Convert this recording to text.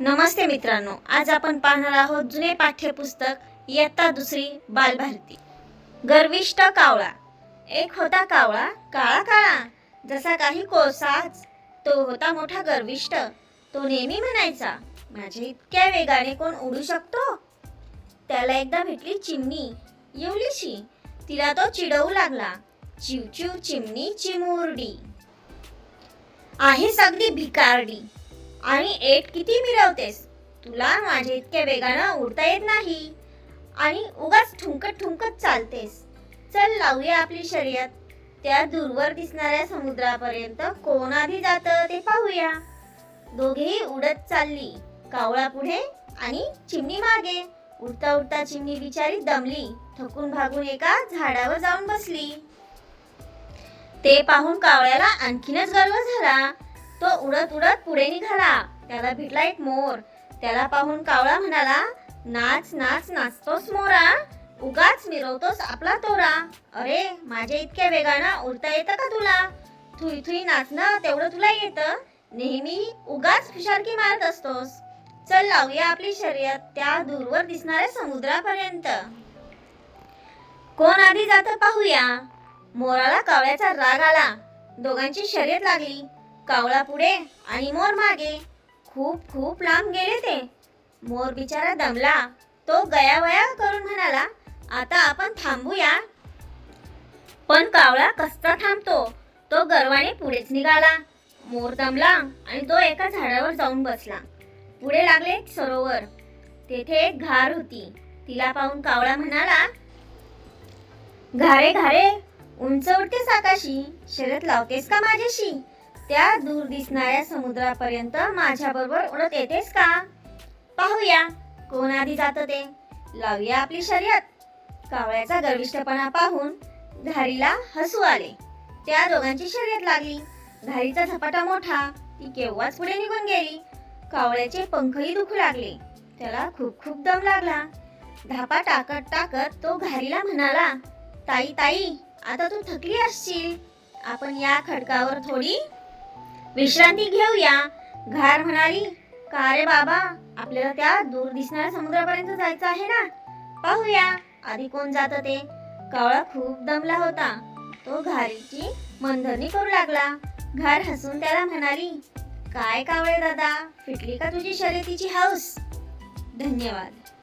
नमस्ते मित्रांनो आज आपण पाहणार आहोत जुने पाठ्यपुस्तक इयत्ता दुसरी बालभारती. गर्विष्ट कावळा. एक होता कावळा काळा काळा. जसा काही कोळसाच तो होता मोठा गर्विष्ट. तो नेहमी म्हणायचा माझ्या इतक्या वेगाने कोण उडू शकतो? त्याला एकदा भेटली चिमणी येवलीशी. तिला तो चिडवू लागला चिव चिव चिमणी चिमुरडी. आहेस अगदी भिकारडी. आणि एट किती मिरवतेस? तुला माझे इतक्या वेगानं उडता येत नाही. आणि उगाच ठुंकत ठुंकत चालतेस. चल लावूया आपली शर्यत. त्या दूरवर दिसणाऱ्या समुद्रापर्यंत कोण आधी जात ते पाहूया. दोघेही उडत चालली कावळा पुढे आणि चिमणी मागे. उडता उडता चिमणी बिचारी दमली थकून भागून एका झाडावर जाऊन बसली. ते पाहून कावळ्याला आणखीनच गर्व झाला. तो उडत उडत पुढे निघाला. त्याला भेटला एक मोर. त्याला पाहून कावळा म्हणाला नाच नाच नाचतोस मोरा. उगाच मिरवतोस आपला तोरा. अरे माझ्या इतक्या वेगानं उडता येतं का तुला? थुई थुई नाचणं तेवढं तुला येतं. नेहमी उगाच फिशारकी मारत असतोस. चल लावूया आपली शर्यत. त्या दूरवर दिसणाऱ्या समुद्रापर्यंत. कोण आधी जात पाहूया. मोराला कावळ्याचा राग आला. दोघांची शर्यत लागली. कावळा पुढे आणि मोर मागे. खूप खूप लांब गेले ते. मोर बिचारा दमला. तो गयावया करून म्हणाला आता आपण थांबूया. पण कावळा कसता थांबतो? तो गर्वाने पुढेच निघाला. मोर दमला आणि तो एका झाडावर जाऊन बसला. पुढे लागले एक सरोवर. तेथे एक घार होती. तिला पाहून कावळा म्हणाला घारे घारे उंच उडतेस आकाशी. शरद लावतेस का माझ्याशी? त्या दूर दिसणाऱ्या समुद्रापर्यंत माझ्याबरोबर उडत येतेस का? पाहूया. कोण आधी जात ते? लावूया आपली शर्यत. कावळ्याचा गर्विष्ठपणा पाहून घारीला हसू आले. त्या दोघांची शर्यत लागली. घारीचा झपाटा मोठा. ती केव्हाच पुढे निघून गेली? कावळ्याचे पंखही दुखू लागले. त्याला खूप खूप दम लागला. धापा टाकत टाकत तो घारीला म्हणाला ताई ताई आता तू थकली असशील. आपण या खडकावर थोडी विश्रांती घेऊया. घार म्हणाली का रे बाबा आपल्याला त्या दूर दिसणाऱ्या समुद्रापर्यंत जायचं आहे ना? पाहूया आधी कोण जात ते. कावळा खूप दमला होता. तो घारीची मनधरणी करू लागला. घार हसून त्याला म्हणाली काय कावळे दादा फिटली का तुझी शर्यतीची हौस धन्यवाद.